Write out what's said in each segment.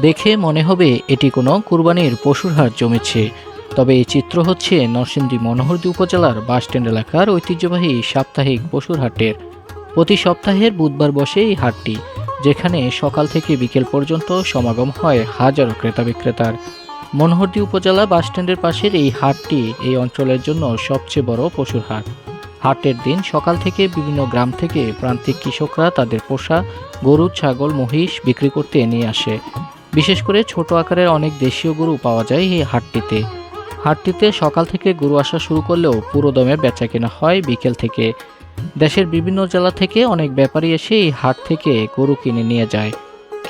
দেখে মনে হবে এটি কোনো কুরবানির পশুর হাট জমেছে। তবে এই চিত্র হচ্ছে নরসিংদী মনোহরদী উপজেলার বাসস্ট্যান্ড এলাকার ঐতিহ্যবাহী সাপ্তাহিক পশুর হাটের। প্রতি সপ্তাহের বুধবার বসে এই হাটটি, যেখানে সকাল থেকে বিকেল পর্যন্ত সমাগম হয় হাজারো ক্রেতা বিক্রেতার। মনোহরদী উপজেলা বাসস্ট্যান্ডের পাশের এই হাটটি এই অঞ্চলের জন্য সবচেয়ে বড় পশুর হাট। হাটের দিন সকাল থেকে বিভিন্ন গ্রাম থেকে প্রান্তিক কৃষকরা তাদের পোষা গরু, ছাগল, মহিষ বিক্রি করতে নিয়ে আসে। বিশেষ করে ছোট আকারের অনেক দেশীয় গরু পাওয়া যায় এই হাটটিতে। হাটটিতে সকাল থেকে গরু আসা শুরু করলেও পুরো দমে বেচা কেনা হয় বিকেল থেকে। দেশের বিভিন্ন জেলা থেকে অনেক ব্যাপারী এসে এই হাট থেকে গরু কিনে নিয়ে যায়।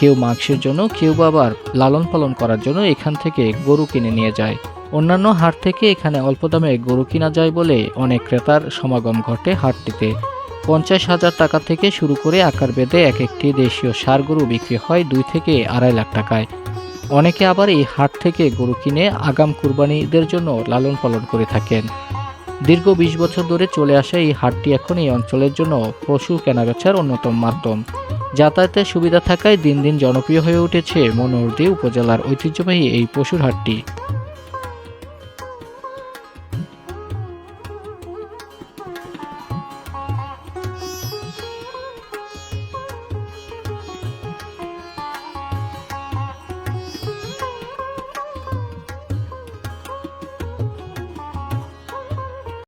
কেউ মাংসের জন্য, কেউ বা আবার লালন পালন করার জন্য এখান থেকে গরু কিনে নিয়ে যায়। অন্যান্য হাট থেকে এখানে অল্প দামে গরু কিনা যায় বলে অনেক ক্রেতার সমাগম ঘটে হাটটিতে। পঞ্চাশ হাজার টাকা থেকে শুরু করে আকার বেঁধে এক একটি দেশীয় সার গরু বিক্রি হয় দুই থেকে আড়াই লাখ টাকায়। অনেকে আবার এই হাট থেকে গরু কিনে আগাম কুরবানিদের জন্য লালন পালন করে থাকেন। দীর্ঘ বিশ বছর ধরে চলে আসা এই হাটটি এখন এই অঞ্চলের জন্য পশু কেনাবেচার অন্যতম মাধ্যম। যাতায়াতের সুবিধা থাকায় দিন দিন জনপ্রিয় হয়ে উঠেছে মনোহরদী উপজেলার ঐতিহ্যবাহী এই পশুর হাটটি।